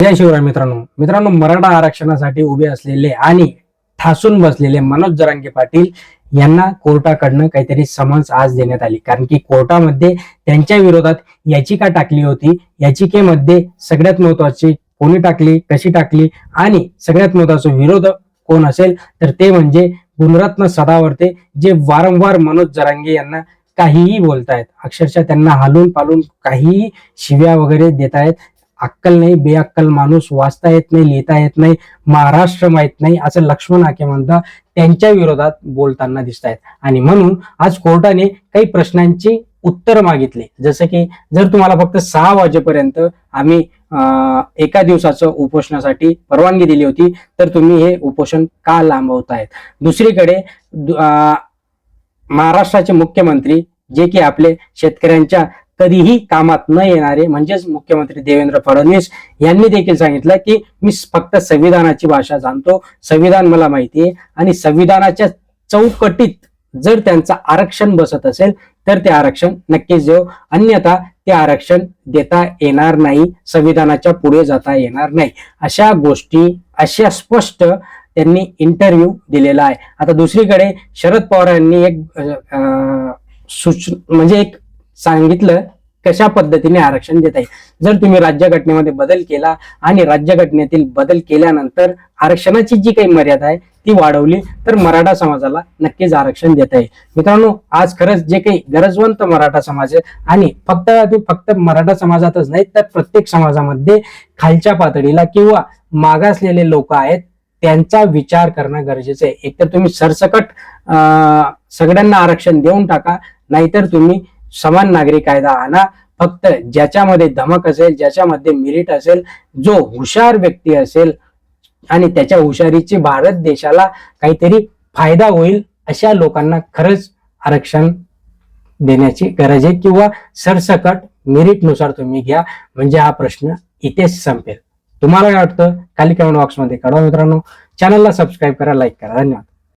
जय शिवराय मित्रांनो. मित्रांनो मराठा आरक्षणासाठी उभे असलेले आणि ठासून बसलेले मनोज जरांगे पाटील यांना कोर्टाकडनं काहीतरी समन्स आज देण्यात आली. कारण की कोर्टामध्ये त्यांच्या विरोधात याचिका टाकली होती. याचिकेमध्ये सगळ्यात महत्वाची कोणी टाकली कशी टाकली आणि सगळ्यात महत्त्वाचा विरोध कोण असेल तर ते म्हणजे गुणरत्न सदावर्ते जे वारंवार मनोज जरांगे यांना काहीही बोलतायत. अक्षरशः त्यांना हालून पालून काहीही शिव्या वगैरे देतायत. अक्कल नाही बेअक्कल माणूस वाचता येत नाही लिहिता येत नाही महाराष्ट्र माहीत नाही असं लक्ष्मण हाके म्हणता त्यांच्या विरोधात बोलताना दिसत आहेत. आणि म्हणून आज कोर्टाने काही प्रश्नांची उत्तर मागितले. जसं की जर तुम्हाला फक्त सहा वाजेपर्यंत आम्ही अं, एका दिवसाचं उपोषणासाठी परवानगी दिली होती तर तुम्ही हे उपोषण का लांबवतायत? दुसरीकडे अं, महाराष्ट्राचे मुख्यमंत्री जे की आपले शेतकऱ्यांच्या कधीही कामात न येणारे म्हणजेच मुख्यमंत्री देवेंद्र फडणवीस यांनी देखील सांगितलं की मी फक्त संविधानाची भाषा जाणतो. संविधान मला माहिती आहे आणि संविधानाच्या चौकटीत जर त्यांचं आरक्षण बसत असेल तर ते आरक्षण नक्कीच देऊ अन्यथा ते आरक्षण देता येणार नाही. संविधानाच्या पुढे जाता येणार नाही. अशा गोष्टी अशा स्पष्ट त्यांनी इंटरव्ह्यू दिलेला आहे. आता दुसरीकडे शरद पवार यांनी एक सूच म्हणजे एक सांगितलं कशा पद्धतीने आरक्षण देता येईल. जर तुम्ही राज्यघटनेमध्ये बदल केला आणि राज्यघटनेतील बदल केल्यानंतर आरक्षणाची जी काही मर्यादा आहे ती वाढवली तर मराठा समाजाला नक्कीच आरक्षण देता येईल. मित्रांनो आज खरंच जे काही गरजवंत मराठा समाज आहे आणि फक्त फक्त मराठा समाजातच नाही तर प्रत्येक समाजामध्ये खालच्या पातळीला किंवा मागासलेले लोक आहेत त्यांचा विचार करणं गरजेचं आहे. एकतर तुम्ही सरसकट सगळ्यांना आरक्षण देऊन टाका नाहीतर तुम्ही समान नागरी कायदा आणा फक्त ज्याच्यामध्ये धमक असेल ज्याच्यामध्ये मिरिट असेल जो हुशार व्यक्ती असेल आणि त्याच्या हुशारीची भारत देशाला काहीतरी फायदा होईल अशा लोकांना खरंच आरक्षण देण्याची गरज आहे किंवा सरसकट मेरिटनुसार तुम्ही घ्या. म्हणजे हा प्रश्न इथेच संपेल. तुम्हाला काय वाटतं? खाली कमेंट बॉक्समध्ये कळवा मित्रांनो. चॅनलला सबस्क्राईब करा लाईक करा. धन्यवाद.